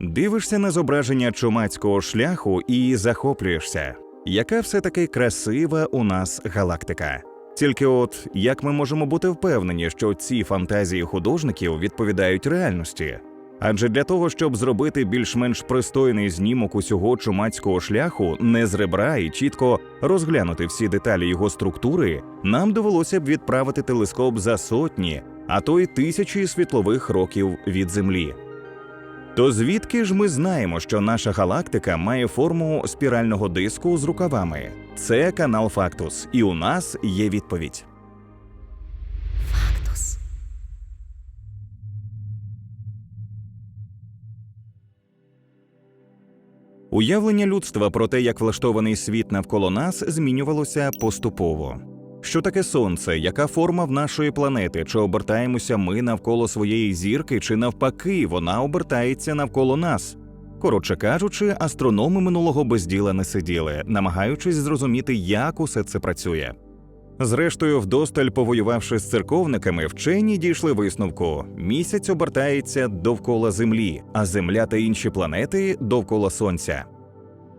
Дивишся на зображення чумацького шляху і захоплюєшся, яка все таки красива у нас галактика. Тільки от як ми можемо бути впевнені, що ці фантазії художників відповідають реальності? Адже для того, щоб зробити більш-менш пристойний знімок усього чумацького шляху, не з ребра і чітко розглянути всі деталі його структури, нам довелося б відправити телескоп за сотні, а то й тисячі світлових років від Землі. То звідки ж ми знаємо, що наша галактика має форму спірального диску з рукавами? Це канал Фактус, і у нас є відповідь. Фактус. Уявлення людства про те, як влаштований світ навколо нас, змінювалося поступово. Що таке сонце? Яка форма в нашої планети? Чи обертаємося ми навколо своєї зірки, чи навпаки, вона обертається навколо нас? Коротше кажучи, астрономи минулого без діла не сиділи, намагаючись зрозуміти, як усе це працює. Зрештою, вдосталь повоювавши з церковниками, вчені дійшли висновку: місяць обертається довкола Землі, а Земля та інші планети довкола Сонця.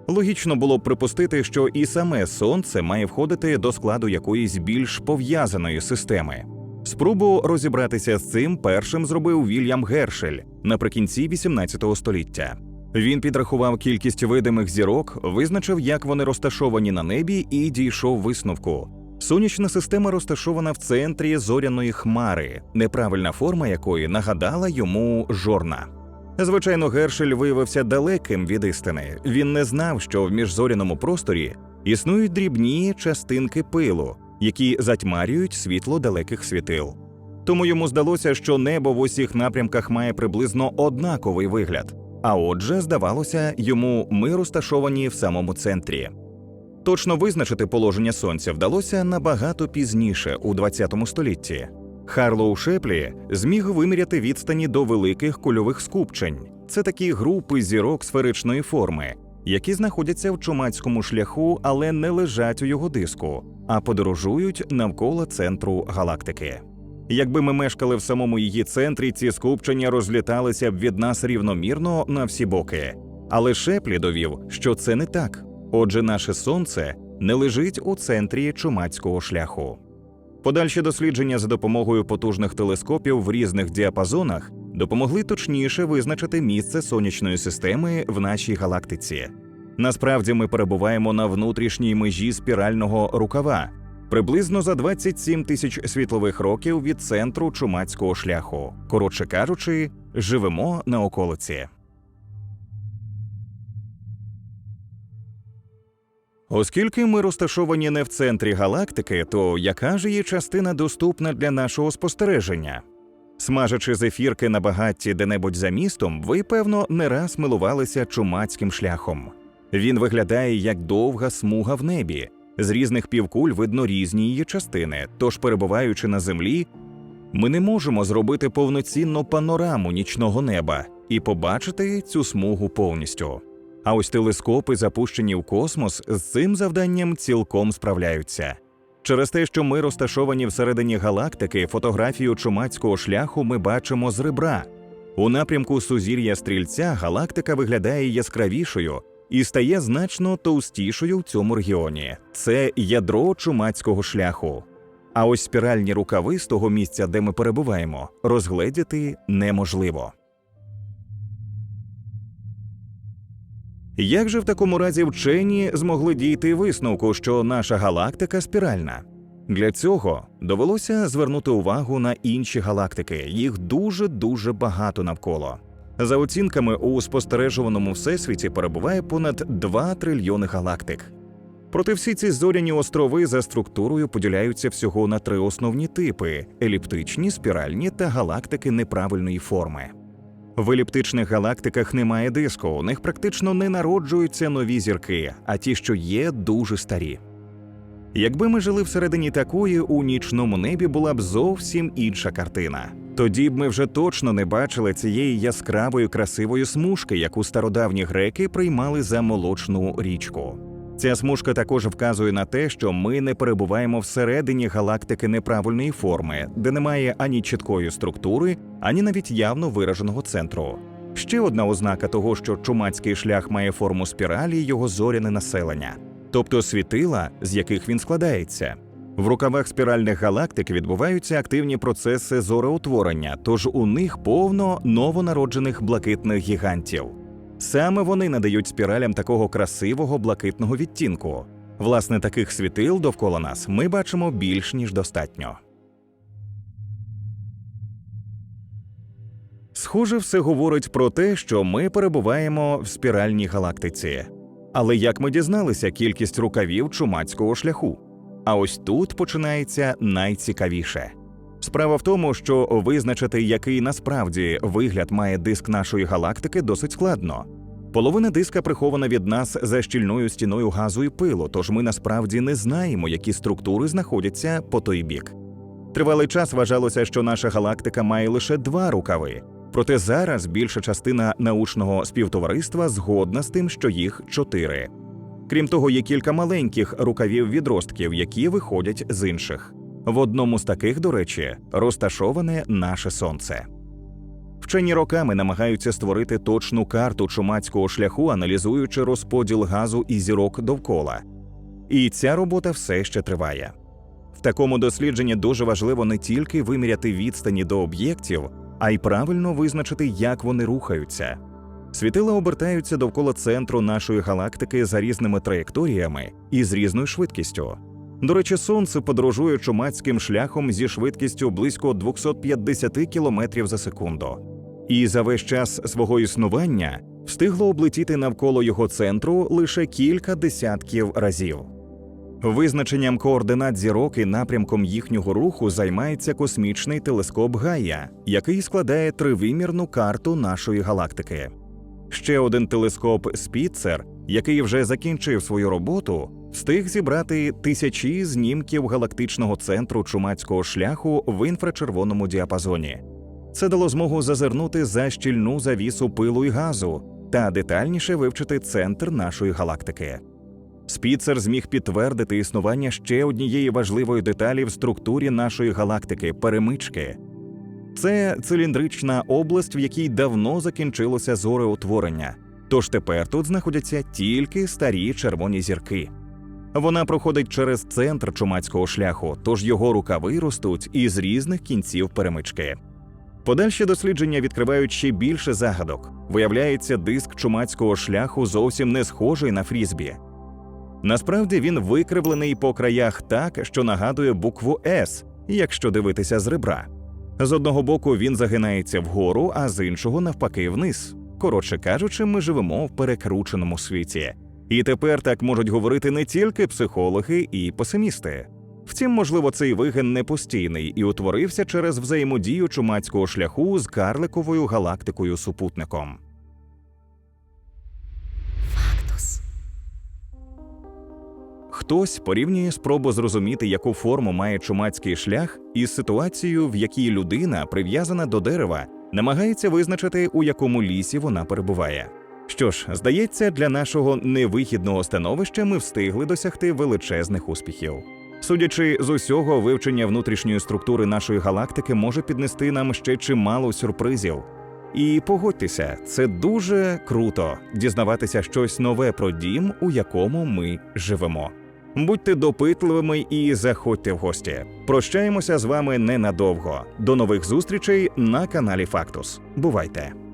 Логічно було б припустити, що і саме Сонце має входити до складу якоїсь більш пов'язаної системи. Спробу розібратися з цим першим зробив Вільям Гершель наприкінці 18 століття. Він підрахував кількість видимих зірок, визначив, як вони розташовані на небі, і дійшов висновку. Сонячна система розташована в центрі зоряної хмари, неправильна форма якої нагадала йому жорна. Звичайно, Гершель виявився далеким від істини. Він не знав, що в міжзоряному просторі існують дрібні частинки пилу, які затьмарюють світло далеких світил. Тому йому здалося, що небо в усіх напрямках має приблизно однаковий вигляд. А отже, здавалося, йому ми розташовані в самому центрі. Точно визначити положення сонця вдалося набагато пізніше, у 20 столітті. Харлоу Шеплі зміг виміряти відстані до великих кульових скупчень. Це такі групи зірок сферичної форми, які знаходяться в чумацькому шляху, але не лежать у його диску, а подорожують навколо центру галактики. Якби ми мешкали в самому її центрі, ці скупчення розліталися б від нас рівномірно на всі боки. Але Шеплі довів, що це не так. Отже, наше сонце не лежить у центрі чумацького шляху. Подальші дослідження за допомогою потужних телескопів в різних діапазонах допомогли точніше визначити місце сонячної системи в нашій галактиці. Насправді ми перебуваємо на внутрішній межі спірального рукава, приблизно за 27 тисяч світлових років від центру чумацького шляху. Коротше кажучи, живемо на околиці. Оскільки ми розташовані не в центрі галактики, то яка ж її частина доступна для нашого спостереження? Смажачи зефірки на багатті де-небудь за містом, ви, певно, не раз милувалися чумацьким шляхом. Він виглядає як довга смуга в небі. З різних півкуль видно різні її частини, тож, перебуваючи на землі, ми не можемо зробити повноцінну панораму нічного неба і побачити цю смугу повністю. А ось телескопи, запущені в космос, з цим завданням цілком справляються. Через те, що ми розташовані всередині галактики, фотографію чумацького шляху ми бачимо з ребра. У напрямку сузір'я стрільця галактика виглядає яскравішою і стає значно товстішою в цьому регіоні. Це ядро чумацького шляху. А ось спіральні рукави з того місця, де ми перебуваємо, розгледіти неможливо. Як же в такому разі вчені змогли дійти висновку, що наша галактика спіральна? Для цього довелося звернути увагу на інші галактики. Їх дуже дуже багато навколо. За оцінками, у спостережуваному всесвіті перебуває понад 2 трильйони галактик. Проте всі ці зоряні острови за структурою поділяються всього на три основні типи: еліптичні, спіральні та галактики неправильної форми. В еліптичних галактиках немає диску, у них практично не народжуються нові зірки, а ті, що є, дуже старі. Якби ми жили всередині такої, у нічному небі була б зовсім інша картина. Тоді б ми вже точно не бачили цієї яскравої красивої смужки, яку стародавні греки приймали за молочну річку. Ця смужка також вказує на те, що ми не перебуваємо всередині галактики неправильної форми, де немає ані чіткої структури, ані навіть явно вираженого центру. Ще одна ознака того, що чумацький шлях має форму спіралі його зоряне населення, тобто світила, з яких він складається. В рукавах спіральних галактик відбуваються активні процеси зореутворення, тож у них повно новонароджених блакитних гігантів. Саме вони надають спіралям такого красивого блакитного відтінку. Власне, таких світил довкола нас ми бачимо більш ніж достатньо. Схоже, все говорить про те, що ми перебуваємо в спіральній галактиці. Але як ми дізналися кількість рукавів чумацького шляху? А ось тут починається найцікавіше. Справа в тому, що визначити, який насправді вигляд має диск нашої галактики, досить складно. Половина диска прихована від нас за щільною стіною газу і пилу, тож ми насправді не знаємо, які структури знаходяться по той бік. Тривалий час вважалося, що наша галактика має лише два рукави. Проте зараз більша частина научного співтовариства згодна з тим, що їх чотири. Крім того, є кілька маленьких рукавів відростків, які виходять з інших. В одному з таких, до речі, розташоване наше сонце. Вчені роками намагаються створити точну карту чумацького шляху, аналізуючи розподіл газу і зірок довкола. І ця робота все ще триває. В такому дослідженні дуже важливо не тільки виміряти відстані до об'єктів, а й правильно визначити, як вони рухаються. Світила обертаються довкола центру нашої галактики за різними траєкторіями і з різною швидкістю. До речі, сонце подорожує чумацьким шляхом зі швидкістю близько 250 км за секунду, і за весь час свого існування встигло облетіти навколо його центру лише кілька десятків разів. Визначенням координат зірок і напрямком їхнього руху займається космічний телескоп Гая, який складає тривимірну карту нашої галактики. Ще один телескоп Спіцер, який вже закінчив свою роботу, встиг зібрати тисячі знімків галактичного центру чумацького шляху в інфрачервоному діапазоні. Це дало змогу зазирнути за щільну завісу пилу і газу та детальніше вивчити центр нашої галактики. Спіцер зміг підтвердити існування ще однієї важливої деталі в структурі нашої галактики перемички. Це циліндрична область, в якій давно закінчилося зореутворення. Тож тепер тут знаходяться тільки старі червоні зірки. Вона проходить через центр чумацького шляху, тож його рукави ростуть із різних кінців перемички. Подальші дослідження відкривають ще більше загадок. Виявляється, диск чумацького шляху зовсім не схожий на фрізбі. Насправді він викривлений по краях так, що нагадує букву С, якщо дивитися з ребра. З одного боку він загинається вгору, а з іншого навпаки вниз. Коротше кажучи, ми живемо в перекрученому світі. І тепер так можуть говорити не тільки психологи і песимісти. Втім, можливо, цей вигин не постійний і утворився через взаємодію чумацького шляху з карликовою галактикою супутником. Хтось порівнює спробу зрозуміти, яку форму має чумацький шлях, із ситуацією, в якій людина, прив'язана до дерева, намагається визначити, у якому лісі вона перебуває. Що ж, здається, для нашого невихідного становища ми встигли досягти величезних успіхів. Судячи з усього, вивчення внутрішньої структури нашої галактики може піднести нам ще чимало сюрпризів. І погодьтеся, це дуже круто дізнаватися щось нове про дім, у якому ми живемо. Будьте допитливими і заходьте в гості. Прощаємося з вами ненадовго. До нових зустрічей на каналі Фактус. Бувайте!